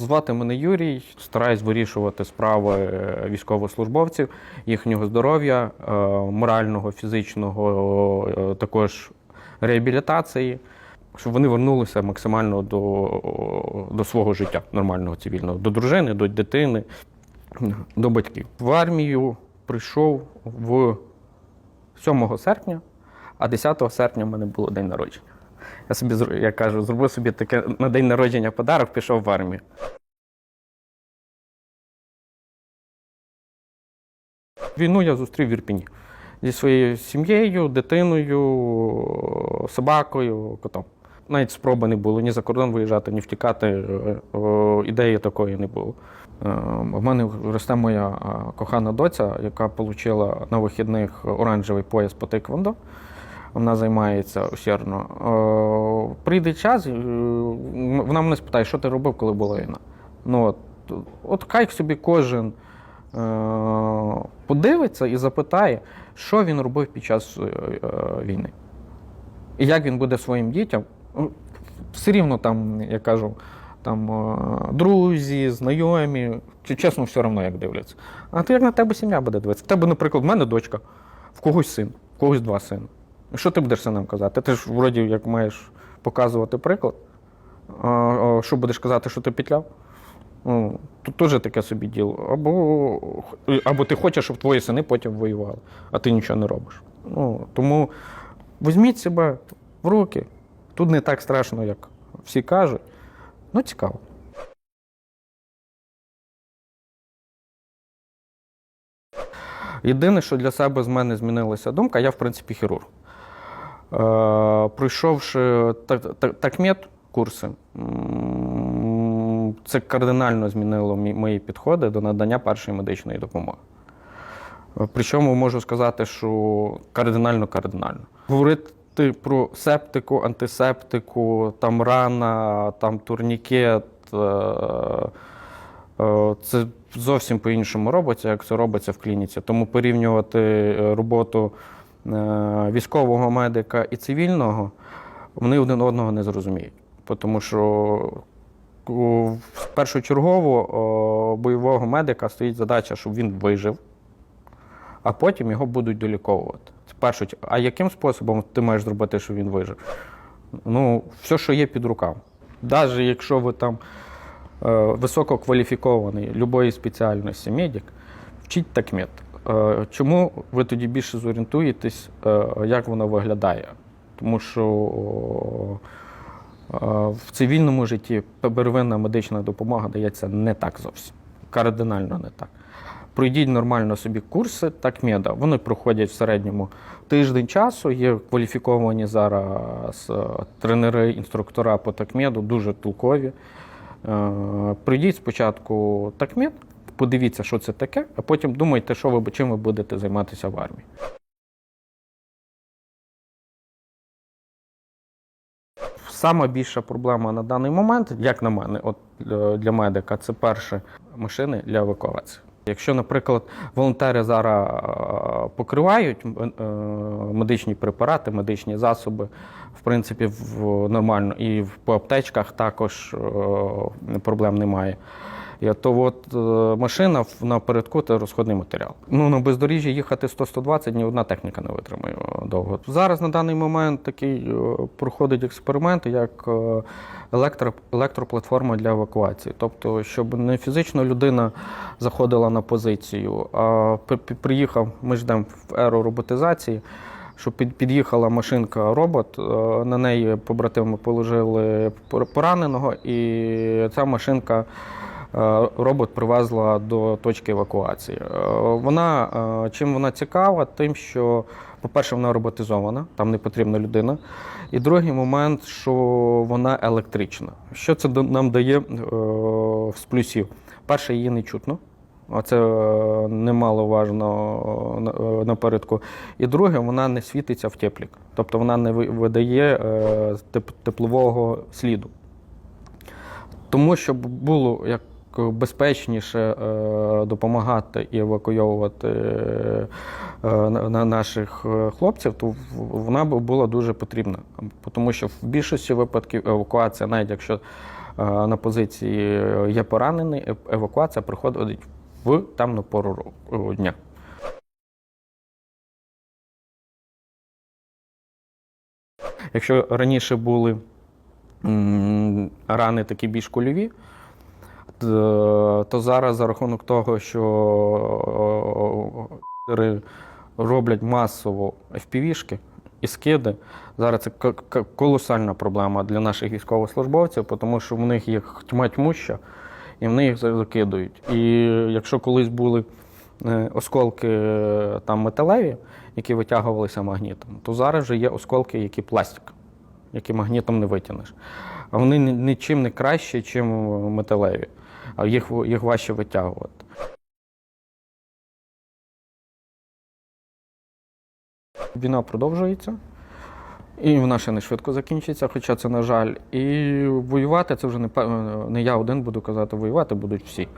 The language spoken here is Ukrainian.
Звати мене Юрій, стараюсь вирішувати справи е, військовослужбовців, їхнього здоров'я, е, морального, фізичного, е, також реабілітації, щоб вони вернулися максимально до, до свого життя нормального цивільного, до дружини, до дитини, до батьків. В армію прийшов в 7 серпня, а 10 серпня в мене було день народження. Я собі я кажу, зробив собі таке на день народження подарок, пішов в армію. Війну я зустрів в Ірпіні зі своєю сім'єю, дитиною, собакою, котом. Навіть спроби не було ні за кордон виїжджати, ні втікати. е, е, Ідеї такої не було. Е, В мене росте моя е, кохана доця, яка отримала на вихідних оранжевий пояс по тейквондо. Вона займається усердно. Е, Прийде час, е, вона мене спитає, що ти робив, коли була війна. Ну, от, от хай собі кожен е, подивиться і запитає, що він робив під час війни. І як він буде своїм дітям. Ну, Все рівно там, я кажу, там друзі, знайомі, чи чесно, все одно як дивляться. А ти як на тебе сім'я буде дивитися? В тебе, наприклад, в мене дочка, в когось син, в когось два сини. Що ти будеш синам казати? Ти ж вроді як маєш показувати приклад. Що будеш казати, що ти петляв? Ну, Тут теж таке собі діло. Або, або ти хочеш, щоб твої сини потім воювали, а ти нічого не робиш. Ну, тому візьміть себе в руки. Тут не так страшно, як всі кажуть. Ну, цікаво. Єдине, що для себе з мене змінилася думка, я, в принципі, хірург. Е, пройшовши так- так- такмет курси, це кардинально змінило мої підходи до надання першої медичної допомоги. Е, Причому можу сказати, що кардинально-кардинально. Говорити про септику, антисептику, там рана, там турнікет. е, Це зовсім по-іншому робиться, як це робиться в клініці. Тому порівнювати роботу військового медика і цивільного, вони один одного не зрозуміють. Тому що першочергово бойового медика стоїть задача, щоб він вижив, а потім його будуть доліковувати. Першу. А яким способом ти маєш зробити, щоб він вижив? Ну, все, що є під руками. Навіть якщо ви там е, висококваліфікований любої спеціальності медик, вчіть такмет. Е, чому ви тоді більше зорієнтуєтесь, е, як воно виглядає? Тому що е, в цивільному житті первинна медична допомога дається не так зовсім. Кардинально не так. Пройдіть нормально собі курси такмеда. Вони проходять в середньому тиждень часу. Є кваліфіковані зараз е, тренери, інструктора по такмеду, дуже толкові. Е, Пройдіть спочатку такмед, подивіться, що це таке, а потім думайте, що ви чим ви будете займатися в армії. Сама більша проблема на даний момент, як на мене, от е, для медика, це перше машини для евакуації. Якщо, наприклад, волонтери зараз е, покривають е, медичні препарати, медичні засоби, в принципі, в нормально, і по аптечках також проблем немає. То от е, машина напередку це розходний матеріал. Ну на бездоріжжі їхати 100-120 ні одна техніка не витримає е, довго. Зараз на даний момент такий е, проходить експеримент, як електро, електроплатформа для евакуації. Тобто, щоб не фізично людина заходила на позицію, а при- при- приїхав, ми ждемо в еру роботизації. Щоб під'їхала машинка робот, на неї побратими положили пораненого, і ця машинка робот привезла до точки евакуації. Е, Вона е, чим вона цікава? Тим, що, по-перше, вона роботизована, там не потрібна людина. І другий момент, що вона електрична. Що це нам дає е, з плюсів? Перше, її не чутно. А це е, немаловажно е, на- е, напередку. І друге, вона не світиться в теплік. Тобто вона не видає е, теплового сліду. Тому, щоб було як безпечніше е, допомагати і евакуйовувати е, на- на наших е, хлопців, то вона б була дуже потрібна. Тому що в більшості випадків евакуація, навіть якщо на позиції є поранений, евакуація приходить в темну пору дня. Якщо раніше були рани такі більш кульові, то, то зараз за рахунок того, що е, роблять масово FPV-шки і скиди, зараз це колосальна проблема для наших військовослужбовців, тому що в них є тьма тьмуща, і вони їх закидують. І якщо колись були е, осколки е, там металеві, які витягувалися магнітом, то зараз вже є осколки, які пластик, які магнітом не витягнеш. А вони нічим не краще, ніж металеві, їх, їх важче витягувати. Війна продовжується, і вона ще не швидко закінчиться, хоча це, на жаль. І воювати це вже не, не я один буду казати, воювати будуть всі.